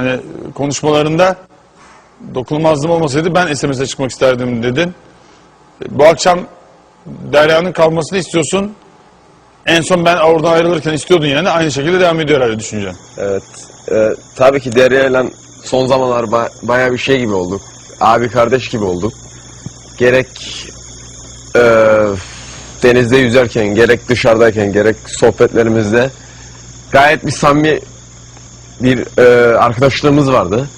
hani konuşmalarında dokunulmazlığım olmasaydı ben SMS'e çıkmak isterdim dedin. Bu akşam Derya'nın kalmasını istiyorsun. En son ben oradan ayrılırken istiyordun yani. Aynı şekilde devam ediyor herhalde düşüncen. Evet. e, tabii ki Derya ile son zamanlar ba- bayağı bir şey gibi olduk. Abi kardeş gibi olduk. Gerek e, denizde yüzerken, gerek dışarıdayken, gerek sohbetlerimizde gayet bir samimi bir e, arkadaşlığımız vardı.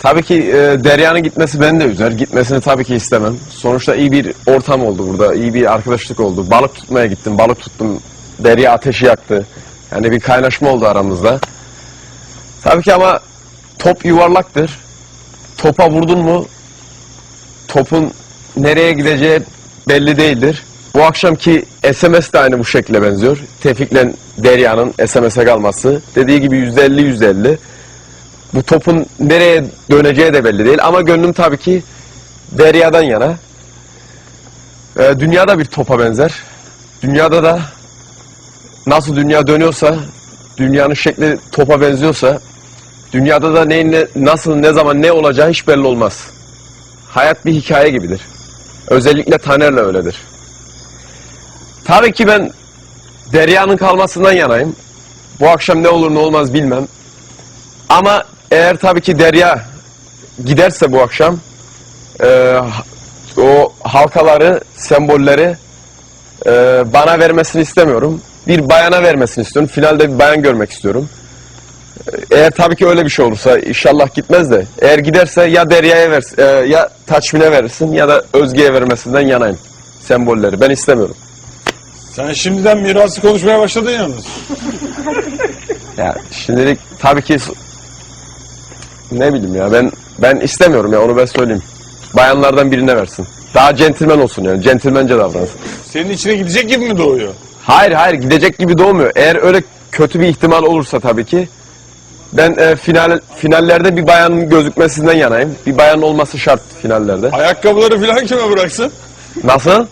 Tabii ki e, Derya'nın gitmesi beni de üzer. Gitmesini tabii ki istemem. Sonuçta iyi bir ortam oldu burada. iyi bir arkadaşlık oldu. Balık tutmaya gittim. Balık tuttum. Derya ateşi yaktı. Yani bir kaynaşma oldu aramızda. Tabii ki ama top yuvarlaktır. Topa vurdun mu topun nereye gideceği belli değildir. Bu akşamki SMS de aynı bu şekilde benziyor. Tevfik'le Derya'nın SMS'e kalması. Dediği gibi %50 %50. Bu topun nereye döneceği de belli değil. Ama gönlüm tabii ki Derya'dan yana. Ee, dünyada bir topa benzer. Dünyada da nasıl dünya dönüyorsa, dünyanın şekli topa benziyorsa, dünyada da neyin ne, nasıl, ne zaman, ne olacağı hiç belli olmaz. Hayat bir hikaye gibidir. Özellikle Taner'le öyledir. Tabii ki ben Derya'nın kalmasından yanayım. Bu akşam ne olur ne olmaz bilmem. Ama eğer tabii ki Derya giderse bu akşam e, o halkaları, sembolleri e, bana vermesini istemiyorum. Bir bayana vermesini istiyorum. Finalde bir bayan görmek istiyorum. Eğer tabii ki öyle bir şey olursa inşallah gitmez de eğer giderse ya Derya'ya ver, e, ya Taçmin'e verirsin ya da Özge'ye vermesinden yanayım sembolleri. Ben istemiyorum. Sen şimdiden mirası konuşmaya başladın yalnız. Ya şimdilik tabii ki ne bileyim ya ben ben istemiyorum ya onu ben söyleyeyim. Bayanlardan birine versin. Daha centilmen olsun yani centilmence davransın. Senin içine gidecek gibi mi doğuyor? Hayır hayır gidecek gibi doğmuyor. Eğer öyle kötü bir ihtimal olursa tabii ki ben e, final finallerde bir bayanın gözükmesinden yanayım. Bir bayan olması şart finallerde. Ayakkabıları falan kime bıraksın? Nasıl?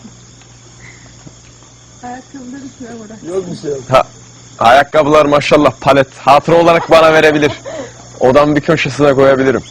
Ayakkabıları şuraya bırak. Yok bir şey. Ha, ayakkabılar maşallah palet. Hatıra olarak bana verebilir. Odamın bir köşesine koyabilirim.